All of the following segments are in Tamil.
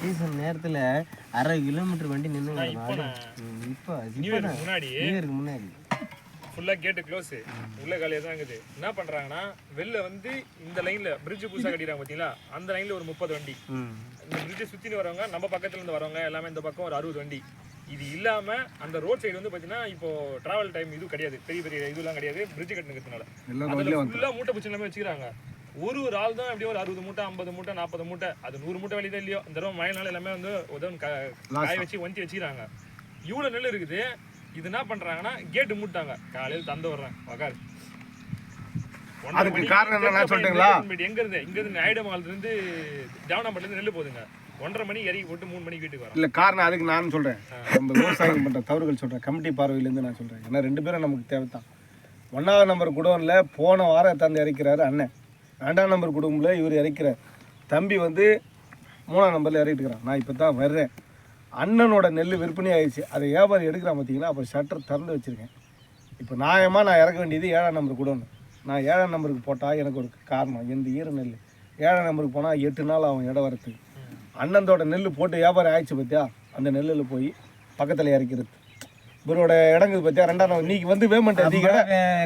சீசன் நேரத்துல அரை கிலோமீட்டர் வண்டி நின்று இப்போ முன்னாடி? முன்னாடி. ஃபுல்லாக கேட்டு க்ளோஸ் உள்ள காலியாக தான் இருக்குது. என்ன பண்ணுறாங்கன்னா வெளில வந்து இந்த லைனில் பிரிட்ஜ் புதுசாக கட்டிடுறாங்க பார்த்தீங்களா? அந்த லைனில் ஒரு முப்பது வண்டி. இந்த பிரிட்ஜை சுற்றின்னு வரவங்க நம்ம பக்கத்துல இருந்து வரவங்க எல்லாமே இந்த பக்கம் ஒரு அறுபது வண்டி. இது இல்லாம அந்த ரோட் சைடு வந்து பார்த்தீங்கன்னா இப்போ டிராவல் டைம் இது கிடையாது. பெரிய பெரிய இதெல்லாம் கிடையாது. பிரிட்ஜ் கட்டினதுனால. ஃபுல்லாக மூட்டை பிடிச்சி எல்லாமே வச்சுக்கிறாங்க. ஒரு ஒரு ஆள் தான் எப்படியோ ஒரு அறுபது மூட்டை ஐம்பது மூட்டை நாற்பது மூட்டை அது நூறு மூட்டை வெளியே இல்லையோ இந்த தடவை மழைனால எல்லாமே வந்து உதவும் காய வச்சு ஒந்தி வச்சுக்கிறாங்க. இவ்வளோ நெல் இருக்குது. இது என்ன பண்றாங்கன்னா கேட்டு மூட்டாங்க. காலையில் தந்து வர்றேன் உக்காரு. அதுக்கு காரணம் என்ன தெற்கப்பள்ளி சொல்லட்டுங்களா? இருந்து எங்க இருந்து இங்க இருந்து நாயுடமங்கலத்துல இருந்து தேவனாம்பட்டில இருந்து நெல் போகுதுங்க. ஒன்றரை மணி இறக்கி போட்டு மூணு மணிக்கு வீட்டுக்கு வரோம். இல்ல காரணம் அதுக்கு நான் சொல்றேன். நம்ம விவசாயம் பண்ற தவறுகள் சொல்றேன். கமிட்டி பார்வையிலேருந்து நான் சொல்றேன். ஏன்னா ரெண்டு பேரும் நமக்கு தேவைதான். ஒன்றாவது நம்பர் குடோன்ல போன வாரம் தந்து இறக்கிறாரு அண்ணன். ரெண்டாம் நம்பர் குடும்பம்ல இவர் இறக்கிறார் தம்பி வந்து மூணாம் நம்பரில் இறக்கிட்டுக்கிறான் நான் இப்போ தான் வர்றேன். அண்ணனோட நெல் விற்பனை ஆயிடுச்சு. அதை வியாபாரி எடுக்கிறான் பார்த்தீங்கன்னா அப்போ ஷட்டர் திறந்து வச்சுருக்கேன். இப்போ நியாயமாக நான் இறக்க வேண்டியது ஏழாம் நம்பர் குடோன் நான் ஏழாம் நம்பருக்கு போட்டால் எனக்கு ஒரு காரணம். எந்த ஈர நெல் ஏழாம் நம்பருக்கு போனால் எட்டு நாள் ஆகும் இடம் வரத்துக்கு அண்ணந்தோட நெல் போட்டு வியாபாரம் ஆயிடுச்சு பார்த்தியா அந்த நெல்லில் போய் பக்கத்தில் இறக்கிறது. இவரோட இடங்குது பார்த்தியா ரெண்டாம் நம்பர் நீங்க வந்து பேமெண்ட் அதிக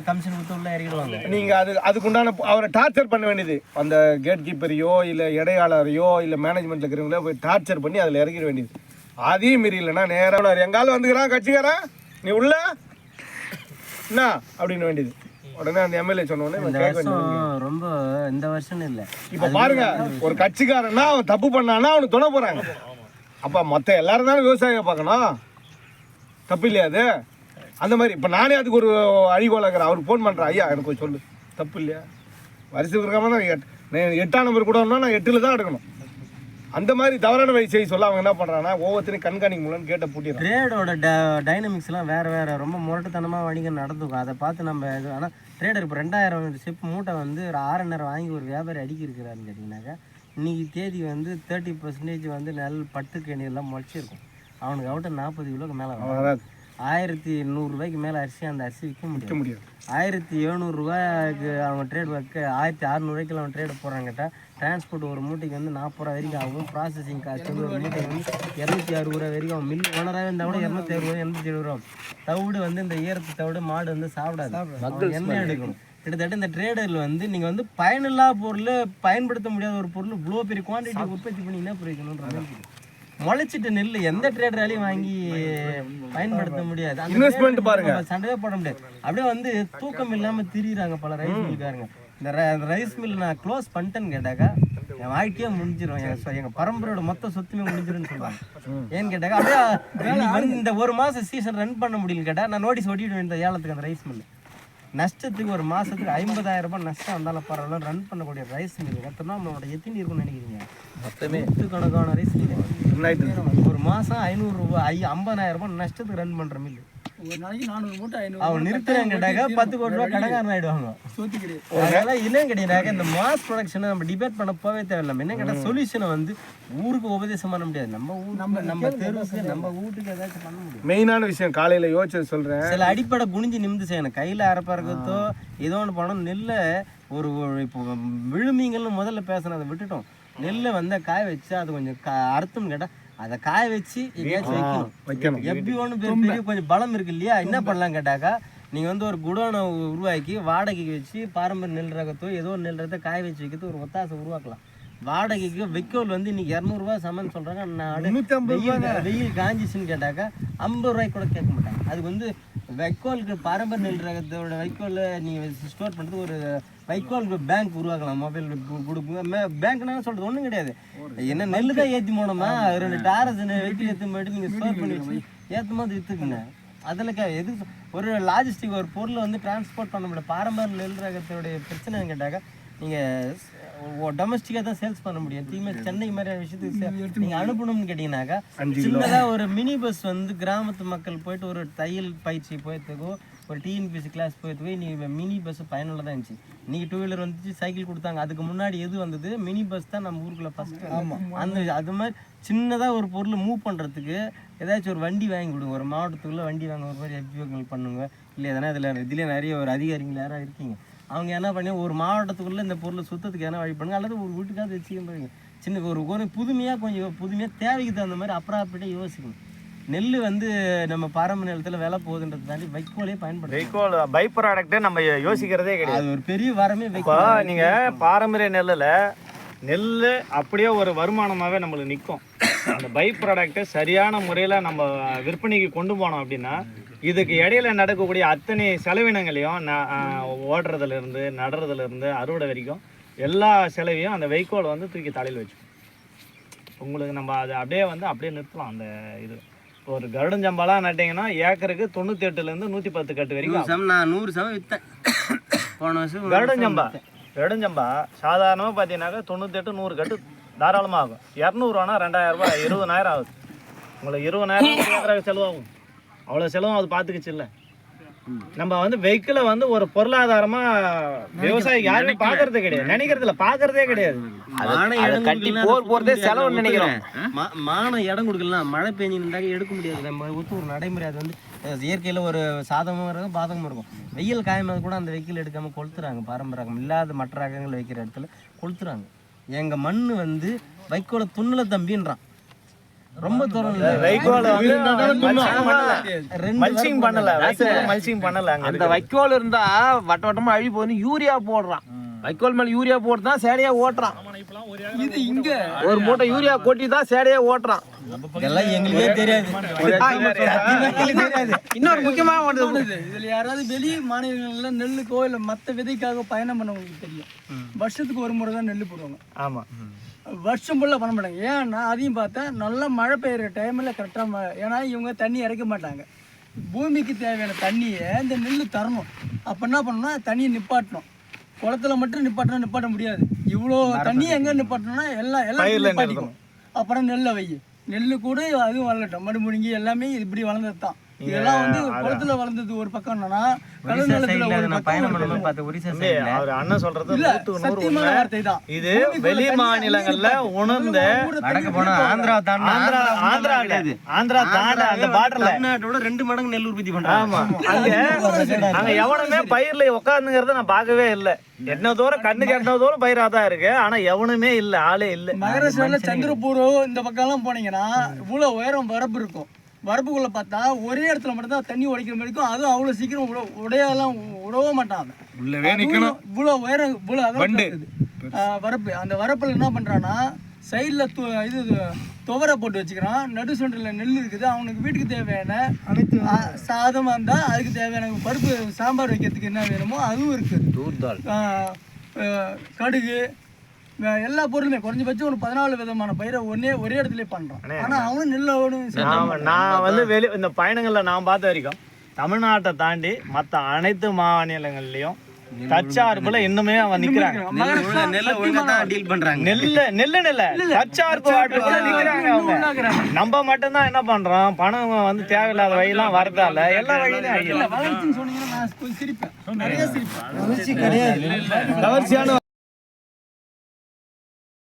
கமிஷன் கொடுத்து உள்ள நீங்க அது அதுக்குண்டான அவரை டார்ச்சர் பண்ண வேண்டியது. அந்த கேட் கீப்பரையோ இல்லை இடையாளரையோ இல்லை மேனேஜ்மெண்ட்ல இருக்கிறவங்களோ போய் டார்ச்சர் பண்ணி அதில் இறக்கிட வேண்டியது. அதையும் மீறி இல்லைன்னா நேராக எங்கால வந்துக்கிறான் கட்சிக்காரன் நீ உள்ள? என்ன? அப்படின்னு வேண்டியது. உடனே அந்த எம்எல்ஏ சொன்ன உடனே இவன் இந்த கேட்க வேண்டியது. வருஷம் ரொம்ப இந்த வருஷம் இல்ல. இப்ப பாருங்க ஒரு கட்சிக்காரன்னா அவன் தப்பு பண்ணானா அவனுக்கு துணை போறாங்க. அப்ப மத்த எல்லாரும் தானே விவசாயம் பார்க்கணும்? தப்பு இல்லையா அது? அந்த மாதிரி இப்போ நானே அதுக்கு ஒரு அழிகோலாக்கிறேன். அவருக்கு ஃபோன் பண்ணுறேன் ஐயா எனக்கு கொஞ்சம் சொல்லு. தப்பு இல்லையா? வரிசை இருக்காம தான் எட்- எட்டாம் நம்பர் கூட நான் எட்டில் தான் எடுக்கணும். அந்த மாதிரி தவறான வழி செய்ய சொல்ல அவங்க என்ன பண்ணுறாங்கன்னா ஒவ்வொருத்தரையும் கண்காணிக்க முடியலன்னு கேட்ட பூட்டி ட்ரேடோட டைனமிக்ஸ்லாம் வேறு வேறு. ரொம்ப முரட்டுத்தனமாக வணிகம் நடந்துக்கும். அதை பார்த்து நம்ம இது ஆனால் ட்ரேடர் இப்போ ரெண்டாயிரம் ஷிப் மூட்டை வந்து ஒரு ஆறுநூறு வாங்கி ஒரு வியாபாரி அடிக்கிருக்கிறாருன்னு கேட்டிங்கனாக்கா இன்றைக்கி தேதி வந்து தேர்ட்டி பர்சன்டேஜ் வந்து நெல் பட்டு கேணியெல்லாம் முளைச்சிருக்கும். அவனுக்கு அவட்ட நாற்பது கிலோக்கு மேலே வராது ஆயிரத்தி நூறுரூவாய்க்கு மேலே அரிசி அந்த அரிசி விற்க விற்க முடியும் முடியாது. ஆயிரத்தி எழுநூறுரூவாய்க்கு அவன் ட்ரேட் வைக்க ஆயிரத்தி அறநூறுவாய்க்கு அவன் ட்ரேட் போகிறான் கேட்டால் டிரான்ஸ்போர்ட் ஒரு மூட்டைக்கு வந்து நாற்பது ரூபா வரைக்கும் ஆகும். ப்ராசஸிங் காஸ்ட் வந்து ஒரு மூட்டைக்கு வந்து இரநூத்தி அறுபது ரூபா வரைக்கும் அவன் மில் ஓனராக இருந்தால் கூட இரநூத்தி அறுபது ரூபா எண்பத்தி ஏழு ரூபா தவிடு வந்து இந்த ஈரத்து தவிடு மாடு வந்து சாப்பிடாது. என்ன எடுக்கணும். கிட்டத்தட்ட இந்த ட்ரேடரில் வந்து நீங்கள் வந்து பயனில்லா பொருள் பயன்படுத்த முடியாத ஒரு பொருள் இவ்வளோ பெரிய குவான்டிட்டி உற்பத்தி பண்ணி என்ன பிரயோஜனம்ன்ற முளைச்சிட்ட நெல் எந்த ட்ரேடராலையும் வாங்கி பயன்படுத்த முடியாது. trader பாருங்க. சண்டையே போட முடியாது. அப்படியே வந்து தூக்கம் இல்லாம திரியுறாங்க பல ரைஸ் மில்காரங்க இந்த ரைஸ் மில் நான் க்ளோஸ் பண்ணிட்டேன்னு கேட்டாக்கா என் வாழ்க்கையே முடிஞ்சிரும். எங்க சொ- எங்க பரம்பரையோட மொத்த சொத்துமே முடிஞ்சிரும்னு சொல்லுவாங்க. ஏன்னு கேட்டாக்கா அப்படியே இந்த ஒரு மாசம் சீசன் ரன் பண்ண முடியலன்னு கேட்டா நான் நோட்டீஸ் ஒட்டிடுவேன் இந்த ஏலத்துக்கு அந்த ரைஸ் மில் நஷ்டத்துக்கு ஒரு மாசத்துக்கு ஐம்பதாயிரம் ரூபாய் நஷ்டம் வந்தாலும் பரவாயில்ல ரன் பண்ணக்கூடிய ரைஸ் மில் திருவண்ணாமலோட எத்தனை இருக்கும்னு நினைக்கிறீங்க? மொத்தமே கணக்கான ரைஸ் ஒரு மாசம் ஐநூறு ரூபாய் ஐ ஐம்பதாயிரம் ரூபாய் நஷ்டத்துக்கு ரன் பண்ற மில் ஒரு நாளைக்கு நானூறு மூட்டை ஐநூறு அவன் நிறுத்துறாங்க கேட்டாக்கா பத்து கோடி கடங்காரன் ஆயிடுவாங்க. சோத்தி கிடையாது அதெல்லாம் என்னன்னு கேட்டீங்கன்னாக்க இந்த மாஸ் ப்ரொடக்ஷனை நம்ம டிபேட் பண்ண போவே தேவையில்லை. என்ன கேட்டா சொல்யூஷனை வந்து ஊருக்கு உபதேசம் பண்ண முடியாது. நம்ம ஊர் நம்ம நம்ம தெருவுக்கு நம்ம வீட்டுக்கு ஏதாச்சும் பண்ண முடியும். மெயினான விஷயம் காலையில யோசிச்சது சொல்றேன். சில அடிப்படை குனிஞ்சு நிமிந்து செய்யணும். கையில அரைப்பறக்கத்தோ ஏதோ ஒன்று பண்ணணும். நெல்லை ஒரு இப்போ விழுமீங்கள்னு முதல்ல பேசினதை விட்டுட்டோம். நெல்லை வந்து காய வச்சு அது கொஞ்சம் கா அறுத்தும்னு கேட்டா அதை காய வச்சு எங்கேயாச்சும் வைக்கணும். வைக்கணும். எப்படி ஒன்று பெரிய கொஞ்சம் பலம் இருக்கு இல்லையா? என்ன பண்ணலாம் கேட்டாக்கா நீங்கள் வந்து ஒரு குடோனை உருவாக்கி வாடகைக்கு வச்சு பாரம்பரிய நெல் ரகத்தோ ஏதோ ஒரு நெல் ரகத்தை காய வச்சு வைக்கிறது ஒரு ஒத்தாசை உருவாக்கலாம். வாடகைக்கு வைக்கோல் வந்து இன்னைக்கு இரநூறுவா சமன்னு சொல்கிறாங்க நான் வெயில் வெயில் காஞ்சிச்சுன்னு கேட்டாக்கா ஐம்பது ரூபாய்க்கு கூட கேட்க மாட்டாங்க. அதுக்கு வந்து வைக்கோலுக்கு பாரம்பரிய நெல் ரகத்தோட வைக்கோலை நீங்கள் ஸ்டோர் பண்ணுறது ஒரு வைக்கோல் பேங்க் உருவாக்கலாம். மொபைல் கொடுக்குங்க பேங்க்னா சொல்கிறது ஒன்றும் கிடையாது. என்ன நெல் தான் ஏற்றி போனோமா ரெண்டு டாரஸ் வெட்டி ஏற்றி போயிட்டு நீங்கள் ஸ்டோர் பண்ணி வச்சு ஏற்றும் போது விற்றுக்குங்க அதில் கே எது ஒரு லாஜிஸ்டிக் ஒரு பொருளை வந்து டிரான்ஸ்போர்ட் பண்ண முடியல. பாரம்பரிய நெல் ரகத்தோடைய பிரச்சனைன்னு கேட்டாக்கா நீங்கள் டொமஸ்டிக்காக தான் சேல்ஸ் பண்ண முடியும். தீமை சென்னை மாதிரியான விஷயத்துக்கு நீங்கள் அனுப்பணும்னு கேட்டிங்கனாக்கா சின்னதாக ஒரு மினி பஸ் வந்து கிராமத்து மக்கள் போயிட்டு ஒரு தையல் பயிற்சி போயிட்டுக்கோ ஒரு டிஎன்பிசி கிளாஸ் போயிட்டு நீ மினி பஸ் பயனுள்ளதாக இருந்துச்சு. இன்னைக்கு டூ வீலர் வந்துச்சு சைக்கிள் கொடுத்தாங்க. அதுக்கு முன்னாடி எது வந்தது? மினி பஸ் தான் நம்ம ஊருக்குள்ள ஃபர்ஸ்ட் அந்த அது மாதிரி சின்னதாக ஒரு பொருளை மூவ் பண்ணுறதுக்கு ஏதாச்சும் ஒரு வண்டி வாங்கி கொடுங்க. ஒரு மாவட்டத்துக்குள்ள வண்டி வாங்க ஒரு மாதிரி எஃபிஓக்கள் பண்ணுங்க. இல்லை எதனா இதில் இதுலேயே நிறைய ஒரு அதிகாரிகள் யாராவது இருக்கீங்க. அவங்க என்ன பண்ணி ஒரு மாவட்டத்துக்குள்ள இந்த பொருளை சுத்தத்துக்கு எதனா வழி பண்ணுங்க? அல்லது ஒரு வீட்டுக்காவது வச்சுக்க போறீங்க. சின்ன ஒரு ஒரு புதுமையாக கொஞ்சம் புதுமையாக தேவைக்கு தகுந்த மாதிரி அப்புறம் யோசிக்கணும். நெல் வந்து நம்ம பாரம்பரிய நிலத்தில் விலை போகுதுன்றது தாண்டி வைக்கோலே பயன்படுத்தும் வைக்கோல் பை ப்ராடக்ட்டே நம்ம யோசிக்கிறதே கிடையாது. அது ஒரு பெரிய வரமே இப்போ நீங்கள் பாரம்பரிய நெல்லில் நெல் அப்படியே ஒரு வருமானமாகவே நம்மளுக்கு நிற்கும் அந்த பை ப்ராடக்ட்டை சரியான முறையில் நம்ம விற்பனைக்கு கொண்டு போனோம் அப்படின்னா இதுக்கு இடையில நடக்கக்கூடிய அத்தனை செலவினங்களையும் ஓடுறதுலேருந்து நடுறதுலேருந்து அறுவடை வரைக்கும் எல்லா செலவையும் அந்த வைக்கோல் வந்து தூக்கி தலையில் வச்சுக்கும். உங்களுக்கு நம்ம அதை அப்படியே வந்து அப்படியே நிறுத்தலாம் அந்த இது. ஒரு கருடஞ்சம்பாலாம் நட்டிங்கன்னா ஏக்கருக்கு தொண்ணூற்றி எட்டுலேருந்து நூற்றி பத்து கட்டு வரைக்கும் நான் நூறு சமம் விற்றேன் போன வருஷம் கருடஞ்சம்பா கருடஞ்சம்பா சாதாரணமாக பார்த்தீங்கன்னாக்கா தொண்ணூத்தெட்டு நூறு கட்டு தாராளமாக ஆகும் இரநூறுவானா? ரெண்டாயிரம் ரூபாய் இருபதனாயிரம் ஆகுது. உங்களுக்கு இருபதாயிரம் செலவாகும்? அவ்வளோ செலவும் அது பார்த்துக்குச்சு இல்லை. நம்ம வந்து வெஹிக்கிளை வந்து ஒரு பொருளாதாரமா விவசாயி யாருமே பார்க்கறது கிடையாது. நினைக்கிறது இல்லை. பார்க்கறதே கிடையாது. கட்டி கொடுக்கலாம், போர் போறதே முடியாது, நினைக்கிறோம். மான இடம் கொடுக்கலாம் மழை பெஞ்சிருந்தாக்க எடுக்க முடியாது. நம்ம ஒத்து ஒரு நடைமுறை. அது வந்து இயற்கையில ஒரு சாதகமும் இருக்கும் பாதகமும் இருக்கும். வெயில் காயமாக கூட அந்த வெயில் எடுக்காம கொளுத்துறாங்க. பாரம்பரிய ரகம் இல்லாத மற்ற ரகங்கள் வைக்கிற இடத்துல கொளுத்துறாங்க. எங்க மண் வந்து வைக்கோல துண்ணுல தம்பின்றான். ரொம்ப தூரம் இல்ல. வைக்கோலை வந்து மல்ச்சிங் பண்ணல. ரெண்டு மல்ச்சிங் பண்ணல. அந்த வைக்கோல் இருந்தா வட்ட வட்டமா அழி போகுது யூரியா போடுறான். வைக்கோல் மேல யூரியா போட்டு தான் சேடையா ஓட்டுறான். இது இங்க. ஒரு மூட்டை யூரியா கொட்டி தான் சேடையா ஓட்டுறான். இதெல்லாம் எங்களுக்கே தெரியாது. இன்னொரு முக்கியமான ஒன்று. இதுல யாராவது வெளி மாநிலங்கள்ல நெல்லுக்கோ இல்ல மத்த விதைக்காக பயணம் பண்ணவங்களுக்கு தெரியும். வருஷத்துக்கு ஒரு முறை தான் நெல் போடுவாங்க. ஆமா. வருஷம் ஃபுல்லாக பண்ண மாட்டாங்க ஏன்னா அதையும் பார்த்தா நல்லா மழை பெய்யுற டைமில் கரெக்டாக ஏன்னா இவங்க தண்ணி இறைக்க மாட்டாங்க. பூமிக்கு தேவையான தண்ணியை இந்த நெல் தரணும். அப்போ என்ன பண்ணணும்னா தண்ணியை நிப்பாட்டணும். குளத்துல மட்டும் நிப்பாட்டணும் நிப்பாட்ட முடியாது. இவ்வளோ தண்ணியை எங்கே நிப்பாட்டணும்னா எல்லாம் எல்லாம் நிப்பாட்டிக்கும். அப்புறம் நெல்லை வை. நெல் கூட அதுவும் வளரட்டும். மடு முழுங்கி எல்லாமே இப்படி வளர்ந்தது தான் இதெல்லாம் வந்து குளத்துல வளர்ந்தது. ஒரு பக்கம் என்னன்னா பக்கம் அவர் அண்ணன் சொல்றது இது வெளி மாநிலங்கள்ல உணர்ந்த ஆந்திரா ஆந்திரா ஆந்திரா கிடையாது. ஆந்திரா தாண்ட அந்த பார்டர்ல தமிழ்நாட்டோட ரெண்டு மடங்கு நெல் உற்பத்தி பண்றாங்க. ஆமா. அங்க அங்க எவனுமே பயிர்ல உட்காந்துங்கிறத நான் பார்க்கவே இல்லை. என்ன தூரம் கண்ணுக்கு எட்ட தூரம் பயிரா தான் இருக்கு. ஆனா எவனுமே இல்ல ஆளே இல்ல. மகாராஷ்டிரால சந்திரபூர் இந்த பக்கம்லாம் போனீங்கன்னா இவ்வளோ உயரம் வரப்பு இருக்கும். வரப்புக்குள்ள பார்த்தா ஒரே இடத்துல மட்டும் தான் தண்ணி உடைக்கிற மாதிரி இருக்கும் அதுவும் அவ்வளோ சீக்கிரம் உட உடையெல்லாம் உடவே மாட்டாங்க உள்ளவே நிக்கணும். இவ்வளோ உயரம் இவ்வளோ வரப்பு. அந்த வரப்புல என்ன பண்றான்னா சைடில் இது துவரை போட்டு வச்சுக்கிறான். நடு சுண்டில் நெல் இருக்குது. அவனுக்கு வீட்டுக்கு தேவையான ஆ, சாதமா இருந்தா அதுக்கு தேவையான பருப்பு சாம்பார் வைக்கிறதுக்கு என்ன வேணுமோ அதுவும் இருக்குது கடுகு எல்லா பொருளுமே குறைஞ்சபட்சம் ஒரு பதினாலு விதமான பயிரை ஒன்னே ஒரே இடத்துல பண்றான் ஆனா அவன் நெல்லோடு நான் நான் வந்து வெளி இந்த பயணங்கள்ல நான் பார்த்த வரைக்கும் தமிழ்நாட்டை தாண்டி மத்த அனைத்து மாநிலங்கள்லயும் தற்சார்புல இன்னுமே அவன் நிக்கிறாங்க. நெல்லை நெல்ல நெல்லு நெல்ல தற்சார்பு வாழ்க்கைக்குள்ள நிக்கிறாங்க அவங்க. நம்ம மட்டும்தான் என்ன பண்றோம்? பணம் வந்து தேவையில்லாத வழியெல்லாம் வரதால எல்லா வழியிலும் கவர்ச்சியான